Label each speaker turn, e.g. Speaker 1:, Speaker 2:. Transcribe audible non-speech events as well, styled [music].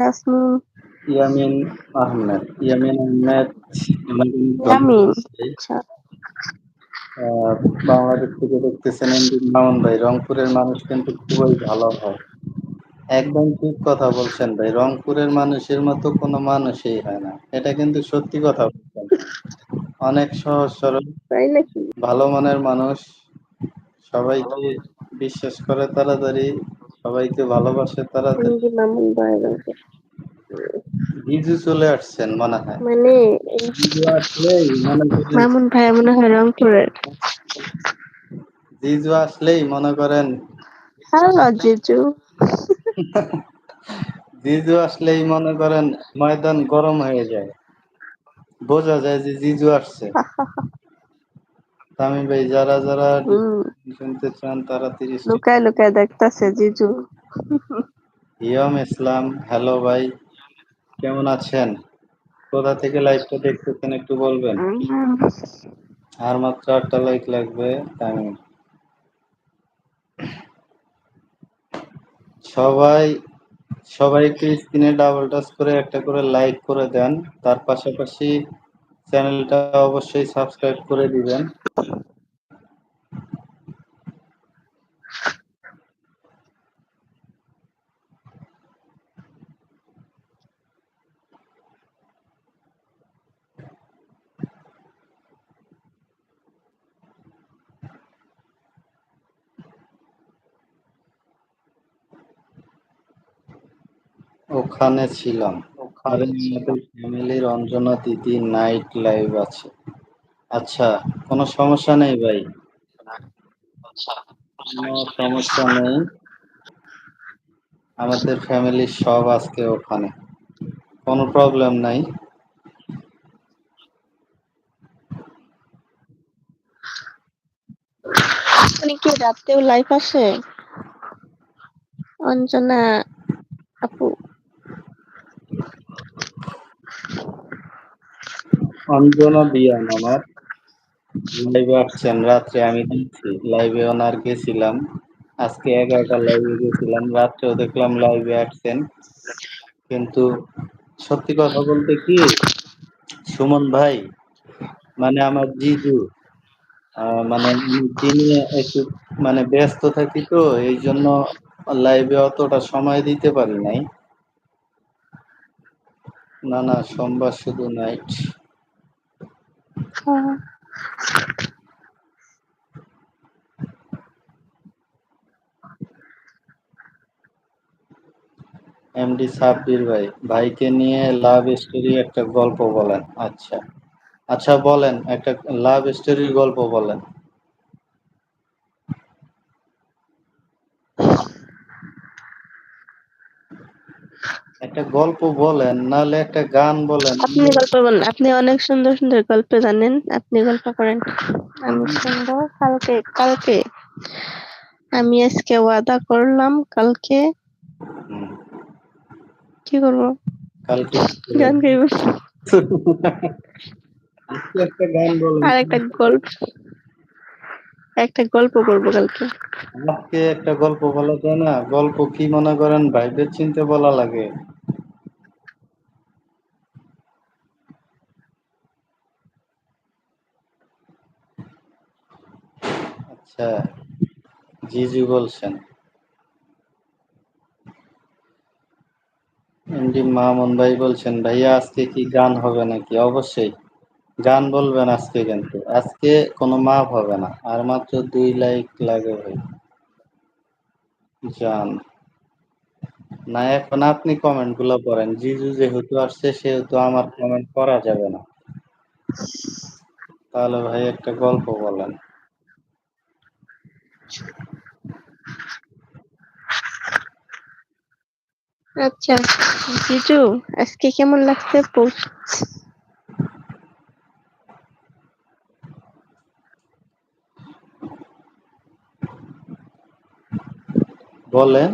Speaker 1: ইয়াসমিন
Speaker 2: ইয়ামিন আহমেদ ইয়ামিন আহমেদ আমাদের
Speaker 1: ইয়ামিন আচ্ছা
Speaker 2: বাংলাদেশ থেকে দেখতেছেন মামুন ভাই। রংপুরের মানুষ কিন্তু খুবই ভালো হয়। একদম ঠিক কথা বলছেন ভাই। রংপুরের মানুষের মতো কোনো মানুষই হয় না। এটা কিন্তু সত্যি কথা বলছেন। অনেক সহজ সরল। ভালো মনের মানুষ। সবাইকে বিশ্বাস করে তাড়াতাড়ি সবাইকে ভালোবাসে তারা
Speaker 1: এমডি মামুন ভাই
Speaker 2: জিজু চলে আসছেন মনে হয়।
Speaker 1: মানে
Speaker 2: জিজু আসলেই মনে করেন
Speaker 1: মামুন ভাই মনে হয় রংপুরের।
Speaker 2: জিজু আসলেই মনে করেন
Speaker 1: হ্যালো জিজু।
Speaker 2: জিজু আসলেই মনে করেন ময়দান গরম হয়ে যায়। বোঝা যায় যে জিজু আসছে। [laughs] তামিম ভাই যারা যারা
Speaker 1: হুম।
Speaker 2: শুনতে চান তারা তিরিশ
Speaker 1: লুকায় লুকায় দেখতাছে জিজু।
Speaker 2: ইয়ম ইসলাম হ্যালো ভাই কেমন আছেন? কোথা থেকে লাইভটা দেখতেছেন একটু বলবেন? আর মাত্র আটটা লাইক লাগবে তামিম। সবাই সবাই একটু স্ক্রিনে ডাবল টাচ করে একটা করে লাইক করে দেন। তার পাশাপাশি চ্যানেলটা অবশ্যই সাবস্ক্রাইব করে দিবেন। ওখানে ছিলাম। আরে আমাদের ফ্যামিলির অঞ্জনা দিদি নাইট লাইভ আছে। আচ্ছা কোনো সমস্যা নেই ভাই? কোনো সমস্যা নেই। আমাদের ফ্যামিলির সব আজকে ওখানে। কোনো প্রবলেম নাই।
Speaker 1: উনি কি, রাতেও লাইভ আসে? অঞ্জনা আপু?
Speaker 2: অঞ্জনা বিয়ান আমার লাইভে আসছেন, রাত্রে আমি দেখছি। লাইভে ওনার গেছিলাম। আজকে এগারোটা লাইভে গেছিলাম। রাত্রেও দেখলাম লাইভে আসছেন। কিন্তু সত্যি কথা বলতে কি, সুমন ভাই মানে আমার জিজু মানে দিনে একটু মানে ব্যস্ত থাকি তো, এই জন্য লাইভে অতটা সময় দিতে পারি নাই। না না, সোমবার শুধু নাইট। এমডি সাব্বির ভাই, ভাইকে নিয়ে লাভ স্টোরি একটা গল্প বলেন। আচ্ছা। আচ্ছা বলেন, একটা লাভ স্টোরির গল্প বলেন। একটা গল্প বলেন নাহলে একটা গান বলেন।
Speaker 1: আপনি গল্প বলেন আপনি অনেক সুন্দর সুন্দর গল্প জানেন আপনি গল্প করেন। আমি শুনব কালকে কালকে। আমি আজকে ওয়াদা করলাম কালকে কি করব?
Speaker 2: কালকে
Speaker 1: গান গাইব।
Speaker 2: একটা গান বলেন।
Speaker 1: আর একটা গল্প একটা গল্প করব কালকে।
Speaker 2: আজকে একটা গল্প বলা যায় না গল্প কি মনে করেন? ভাইদের চিনতে বলা লাগে। আচ্ছা জিজু বলছেন। এমডি মামুন ভাই বলছেন, ভাইয়া, আজকে কি গান হবে নাকি? অবশ্যই, গান বলবেন আজকে কিন্তু। আজকে কোনো মাপ হবে না, আর মাত্র দুই লাইক লাগে ভাই। জান। না, এখন আপনি কমেন্টগুলো করেন জিজু যেহেতু আসছে, সেহেতু আমার কমেন্ট করা যাবে না। তাহলে ভাই একটা গল্প বলেন।
Speaker 1: আচ্ছা জিজু আজকে কেমন লাগছে পোস্ট
Speaker 2: বলেন।